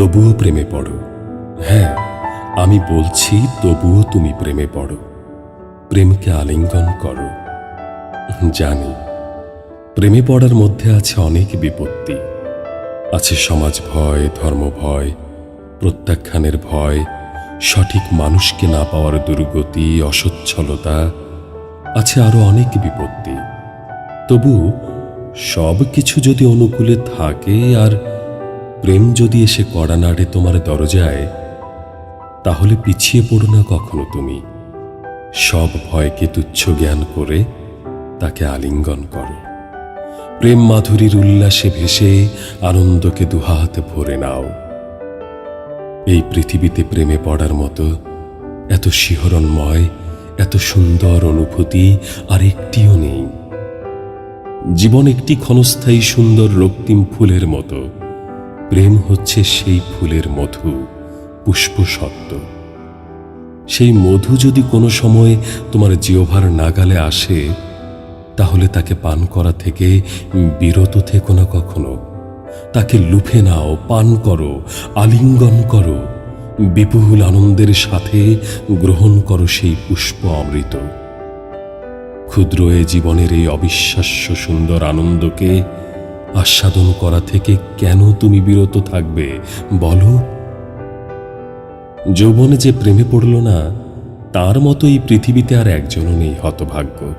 তবুও প্রেমে পড়ো। হ্যাঁ আমি বলছি তবুও তুমি প্রেমে পড়ো। প্রেমকে আলিঙ্গন করো। জানি, প্রেমে পড়ার মধ্যে আছে অনেক বিপত্তি। আছে সমাজ ভয়, ধর্ম ভয়, প্রত্যাখ্যানের ভয়, সঠিক মানুষকে না পাওয়ার দুর্গতি, অসচ্ছলতা। আছে আরও অনেক বিপত্তি। তবু সব কিছু যদি অনুকূলে থাকে আর প্রেম যদি এসে কড়া নাড়ে তোমার দরজায়, তাহলে পিছিয়ে পড়ো না কখনো তুমি। সব ভয়কে তুচ্ছ জ্ঞান করে তাকে আলিঙ্গন করো। প্রেম মাধুরীর উল্লাসে ভেসে আনন্দকে দুহাত ভরে নাও। এই পৃথিবীতে প্রেমে পড়ার মতো এত শিহরণময়, এত সুন্দর অনুভূতি আর একটিও নেই। জীবন একটি ক্ষণস্থায়ী সুন্দর রক্তিম ফুলের মতো। প্রেম হচ্ছে সেই ফুলের মধু পুষ্প সত্য সেই মধু যদি কোনো সময় তোমার জিওভার নাগালে আসে, তাহলে তাকে পান করা থেকে বিরত থেকো না কখনো। তাকে লুফে নাও, পান করো, আলিঙ্গন করো। বিপুল আনন্দের সাথে গ্রহণ করো সেই পুষ্প অমৃত। ক্ষুদ্র এ জীবনের এই অবিশ্বাস্য সুন্দর আনন্দকে আস্বাদন করা থেকে কেন তুমি বিরত থাকবে, বলো? যৌবনে যে প্রেমে পড়ল না, তার মতো এই পৃথিবীতে আর একজনও নেই হতভাগ্য।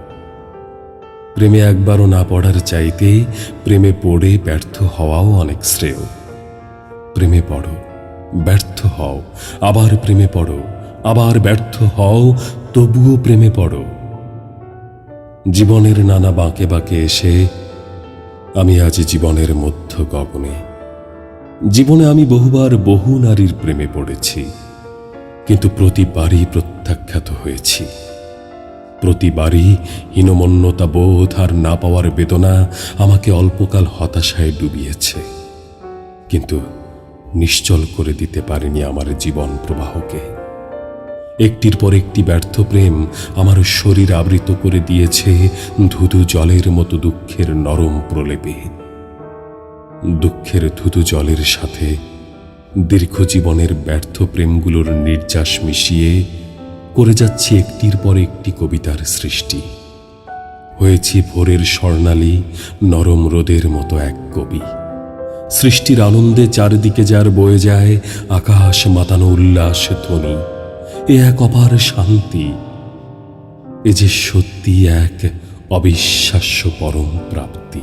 প্রেমে একবারও না পড়ার চাইতে প্রেমে পড়ে ব্যর্থ হওয়াও অনেক শ্রেয়। প্রেমে পড়ো, ব্যর্থ হও, আবার প্রেমে পড়ো, আবার ব্যর্থ হও, তবুও প্রেমে পড়ো। জীবনের নানা বাঁকে বাঁকে এসে আমি আজ জীবনের মধ্য গগনে। জীবনে আমি বহুবার বহু নারীর প্রেমে পড়েছি, কিন্তু প্রতিবারই প্রত্যাখ্যাত হয়েছি। প্রতিবারই হীনমন্যতা বোধ আর না পাওয়ার বেদনা আমাকে অল্পকাল হতাশায় ডুবিয়েছে, কিন্তু নিশ্চল করে দিতে পারেনি আমার জীবন প্রবাহকে। একটির পর একটি ব্যর্থ প্রেম আমার শরীর আবৃত করে দিয়েছে ধুধু জলের মতো দুঃখের নরম প্রলেপে। দুঃখের ধুধু জলের সাথে দীর্ঘ জীবনের ব্যর্থ প্রেমগুলোর নির্যাস মিশিয়ে করে যাচ্ছি একটির পর একটি কবিতার সৃষ্টি। হয়েছি ভোরের স্বর্ণালী, নরম রোদের মতো এক কবি। সৃষ্টির আনন্দে চারিদিকে যার বয়ে যায়, আকাশ মাতানো উল্লাস ধ্বনি। এ এক অপার শান্তি এ যে সত্যি এক অবিশ্বাস্য পরম প্রাপ্তি।